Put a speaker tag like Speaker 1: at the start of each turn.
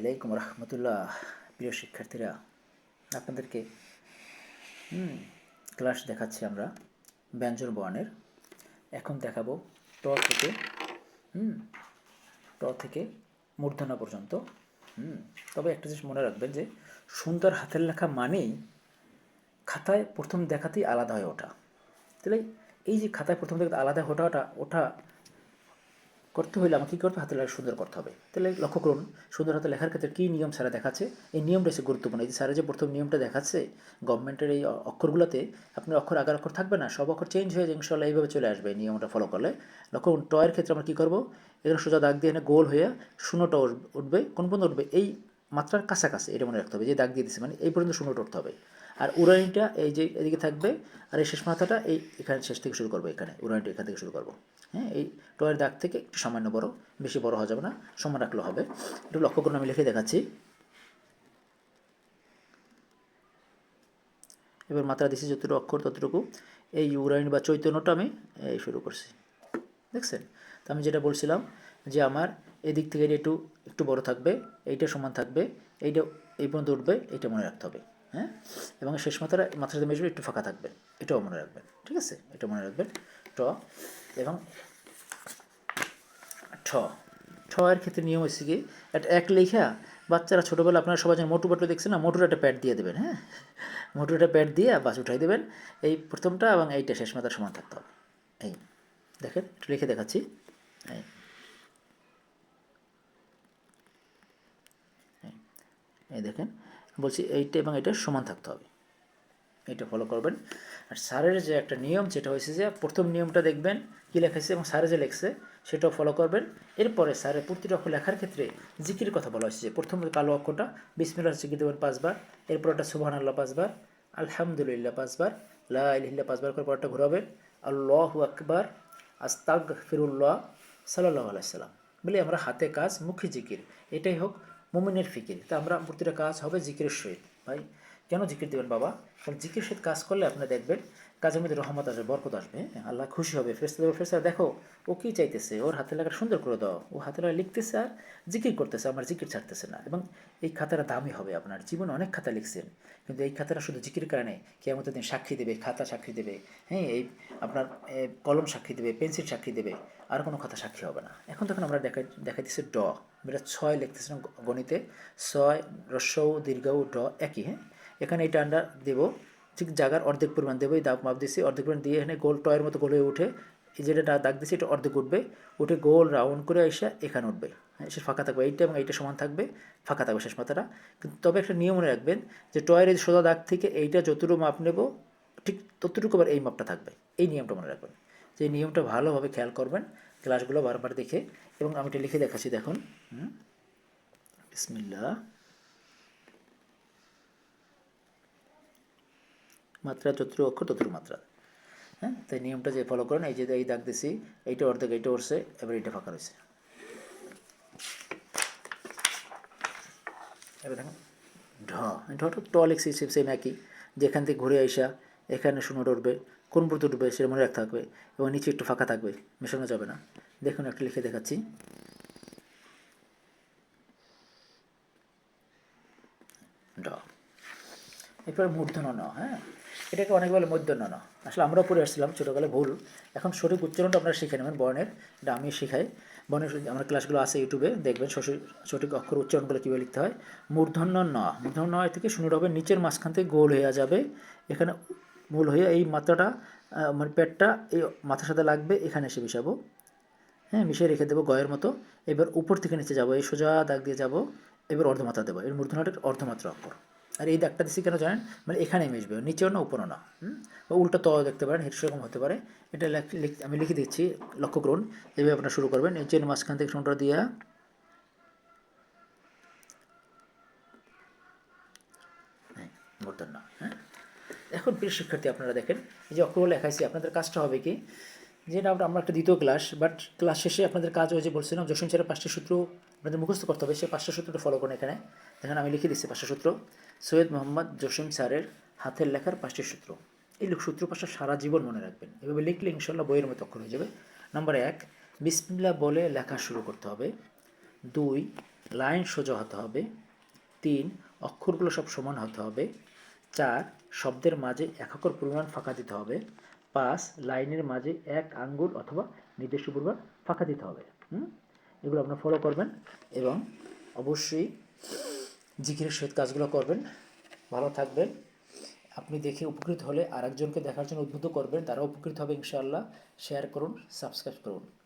Speaker 1: আলাইকুম রহমতুল্লাহ। প্রিয় শিক্ষার্থীরা, আপনাদেরকে ক্লাস দেখাচ্ছি আমরা ব্যঞ্জন বর্ণের। এখন দেখাবো ট থেকে ট থেকে মূর্ধনা পর্যন্ত তবে একটা জিনিস মনে রাখবেন যে সুন্দর হাতের লেখা মানেই খাতায় প্রথম দেখাতেই আলাদা হয় ওটা। তাহলে এই যে খাতায় প্রথম দেখাতে আলাদা ওটা ওটা করতে হলে আমাকে কী করতে হাতের লেখা সুন্দর করতে হবে। তাহলে লক্ষ্য করুন, সুন্দর হাতে লেখার ক্ষেত্রে কী নিয়ম স্যারা দেখাচ্ছে? এই নিয়মটা হচ্ছে গুরুত্বপূর্ণ। এই স্যারা যে প্রথম নিয়মটা দেখাচ্ছে গভর্নমেন্টের এই অক্ষরগুলোতে আপনার অক্ষর আগার অক্ষর থাকবে না, সব অক্ষর চেঞ্জ হয়ে ইনশাল্লাহ এইভাবে চলে আসবে এই নিয়মটা ফলো করলে। লক্ষ্য করুন টয়ের ক্ষেত্রে আমরা কী করব? এখানে সোজা দাগ দিয়ে এখানে গোল হয়ে শূন্যটা উঠবে, কোন পর্যন্ত উঠবে? এই মাত্রার কাছাকাছি, এটা মনে রাখতে হবে, যে দাগ দিয়ে দিচ্ছে মানে এই পর্যন্ত শূন্যটা উঠতে হবে। আর উড়ানিটা এই যে এদিকে থাকবে, আর এই শেষ মাথাটা এই এখানে শেষ থেকে শুরু করব, এখানে উড়ানিটা এখান থেকে শুরু করব। হ্যাঁ এই টয়ের দাগ থেকে একটু সামান্য বড়, বেশি বড় হওয়া যাবে না, সমান রাখলে হবে। একটু লক্ষ্য করুন, আমি লিখে দেখাচ্ছি। এবার মাত্রা দিচ্ছি যতটুকু অক্ষর, ততটুকু। এই ইউরাইন বা চৈতন্যটা আমি, এই শুরু করছি। দেখছেন? তো আমি যেটা বলছিলাম যে আমার এদিক থেকে এটা একটু একটু বড় থাকবে, এইটা সমান থাকবে, এইটা এই পর্যন্ত উঠবে এটা মনে রাখতে হবে। হ্যাঁ? এবং শেষ মাথাটা মাথার সাথে মেজবে একটু ফাঁকা থাকবে, এটাও মনে রাখবেন। ঠিক আছে? এটা মনে রাখবেন। ট এবং ঠ এর ক্ষেত্রে নিয়ম হচ্ছে কি একটা এক লেখা বাচ্চারা ছোটোবেলা আপনারা সবাই যেন মোটু বাটু দেখছেন না? মোটুর একটা প্যাড দিয়ে দেবেন হ্যাঁ? মোটুর একটা প্যাড দিয়ে বাস উঠাই দেবেন। এই প্রথমটা এবং এইটা শেষ মাথার সমান থাকতে হবে। এই দেখেন একটু লিখে দেখাচ্ছি। এই। এই, এই দেখেন বলছি এইটা এবং এটা সমান থাকতে হবে। এটা ফলো করবেন। আর স্যারের যে একটা নিয়ম যেটা হয়েছে যে প্রথম নিয়মটা দেখবেন কী লেখাছে এবং স্যারে যে লেখছে সেটাও ফলো করবেন। এরপরে স্যারের প্রতিটা অক্ষর লেখার ক্ষেত্রে জিকির কথা বলা হয়েছে যে প্রথম কালো অক্ষরটা, বিসমিল্লাহ জিকির দেবেন পাঁচবার, এরপর একটা সুবহান আল্লাহ পাঁচবার, আলহামদুলিল্লাহ পাঁচবার, লা ইলাহা পাঁচবার করে পরটা ঘুরাবেন, আল্লাহু আকবার আস্তাগ ফিরুল্লাহ সাল্লাহ আলাইসাল্লাম বলে আমরা হাতে কাজ, মুখে জিকির, এটাই হোক মোমিনের ফিকির। তা আমরা প্রতিটা কাজ হবে জিকিরের সহিত। ভাই, কেন জিকির দেবেন বাবা? কারণ জিকির সহিত কাজ করলে আপনি দেখবেন কাজের মধ্যে রহমত আসবে, বরকত আসবে হ্যাঁ? আল্লাহ খুশি হবে ফেরস্তা দেবো ফেরস্তা দেখো, ও কী চাইতেছে? ওর হাতে লেখা সুন্দর করে দাও। ও হাতে লেখা লিখতেছে আর জিকির করতেছে, আমার জিকির ছাড়তেছে না। এবং এই খাতাটা দামি হবে আপনার। জীবনে অনেক খাতা লিখছেন, কিন্তু এই খাতাটা শুধু জিকির কারণে কেমন দিন সাক্ষী দেবে, খাতা সাক্ষী দেবে হ্যাঁ? এই আপনার কলম সাক্ষী দেবে, পেন্সিল সাক্ষী দেবে, আর কোনো কথা সাক্ষী হবে না। এখন তখন আমরা দেখা দেখাইতেছি ড। আমরা ছয় লিখতেছিলাম গণিতে, ছয় রস্যৌ দীর্ঘৌ ড একই হ্যাঁ? এখানে এটা আন্ডার দেবো ঠিক জায়গার অর্ধেক পরিমাণ দেবো, এই দাগ মাপ দিচ্ছি অর্ধেক পরিমাণ দিয়ে এখানে গোল টয়ের মতো গোল হয়ে উঠে, এই যেটা দাগ দিচ্ছি এটা অর্ধেক উঠবে, উঠে গোল রাউন্ড করে এসে এখানে উঠবে। হ্যাঁ সে ফাঁকা থাকবে, এইটা এবং এইটা সমান থাকবে, ফাঁকা থাকবে শেষ মাথাটা। কিন্তু তবে একটা নিয়ম মনে রাখবেন যে টয়ের এই সোজা দাগ থেকে এইটা যতটুকু মাপ নেব, ঠিক ততটুকু আবার এই মাপটা থাকবে, এই নিয়মটা মনে রাখবেন। যে এই নিয়মটা ভালোভাবে খেয়াল করবেন, ক্লাসগুলো বারবার দেখে, এবং আমি এটা লিখে দেখাচ্ছি, দেখুন, হুম মাত্রা যতটুকু অক্ষর ততটুকু মাত্রা। হ্যাঁ তাই নিয়মটা যে ফলো করেন, এই যে এই দাগ দিছি, এইটা অর্ধেক, এইটা উঠছে, এবার এইটা ফাঁকা রয়েছে। এবার দেখেন, ঢ। ঢটা ট লিখছি সেম একই। যেখান থেকে ঘুরে আইসা, এখানে শূন্যটা উঠবে, কোন পর্যন্ত উঠবে সেটা মনে রাখতে থাকবে, এবং নিচে একটু ফাঁকা থাকবে, মেশানো যাবে না। দেখুন, একটা লিখে দেখাচ্ছি। ড এরপরে মূর্ধন্য ন হ্যাঁ? এটাকে অনেক বলে মূর্ধন্য ন। আসলে আমরাও পড়ে আসছিলাম, ছোটোকালে ভুল। এখন সঠিক উচ্চারণটা আপনারা শিখে নেবেন বর্ণের এটা আমি শিখাই। বর্ণের আমার ক্লাসগুলো আছে ইউটিউবে, দেখবেন সঠিক অক্ষর উচ্চারণগুলো কীভাবে লিখতে হয়? মূর্ধন্য ন। মূর্ধন্য ন থেকে শূন্য হবে, নিচের মাঝখান থেকে গোল হয়ে যাবে। এখানে মূল হয়ে এই মাত্রাটা মানে পেটটা এই মাথার সাথে লাগবে, এখানে এসে মিশাবো। হ্যাঁ মিশিয়ে রেখে দেবো গয়ের মতো। এবার উপর থেকে নিচে যাব, এই সোজা দাগ দিয়ে যাব। এবার অর্ধমাত্রা দেবো। এর মূর্ধন্যটা অর্ধমাত্রা অক্ষর। আর এই দাগটা দিচ্ছি কেন জানেন? মানে এখানে মিশবে নিচেও না, উপরও না? বা উল্টো ত দেখতে পারেন, হেড সেরকম হতে পারে। এটা আমি লিখে দিচ্ছি, লক্ষ্য করুন। এইভাবে আপনারা শুরু করবেন। এই চেন মাঝখান থেকে শূন্যটা দিয়ে। হ্যাঁ হ্যাঁ। এখন প্রিয় শিক্ষার্থী, আপনারা দেখেন, এই যে অক্ষরগুলো লেখাইছি, আপনাদের কাজটা হবে কি? যেটা আমরা একটা দ্বিতীয় ক্লাস বাট ক্লাস শেষে আপনাদের কাজ হয়েছে বলছিলাম যশন স্যারের পাঁচটা সূত্র আপনাদের মুখস্থ করতে হবে সেই পাঁচটা সূত্রটা ফলো করুন এখানে। দেখেন, আমি লিখে দিচ্ছি পাঁচটা সূত্র। সৈয়দ মোহাম্মদ জসিম স্যারের হাতের লেখার পাঁচটি সূত্র। এই সূত্র পাঁচটা সারা জীবন মনে রাখবেন। এভাবে লিখলে ইনশাল্লাহ বইয়ের মতো অক্ষর হয়ে যাবে। নম্বর এক বিসমিল্লা বলে লেখা শুরু করতে হবে। দুই, লাইন সোজা হতে হবে। তিন, অক্ষরগুলো সব সমান হতে হবে। চার, শব্দের মাঝে একাকর পরিমাণ ফাঁকা দিতে হবে। পাঁচ লাইনের মাঝে এক আঙ্গুল অথবা নির্দেশ পূর্বক ফাঁকা দিতে হবে, হুম? এগুলো আপনারা ফলো করবেন এবং অবশ্যই জিকিরের সহিত কাজগুলো করবেন। ভালো থাকবেন। আপনি দেখে উপকৃত হলে আরেকজনকে দেখার জন্য উদ্বুদ্ধ করবেন। তারা উপকৃত হবে ইনশাআল্লাহ। শেয়ার করুন সাবস্ক্রাইব করুন।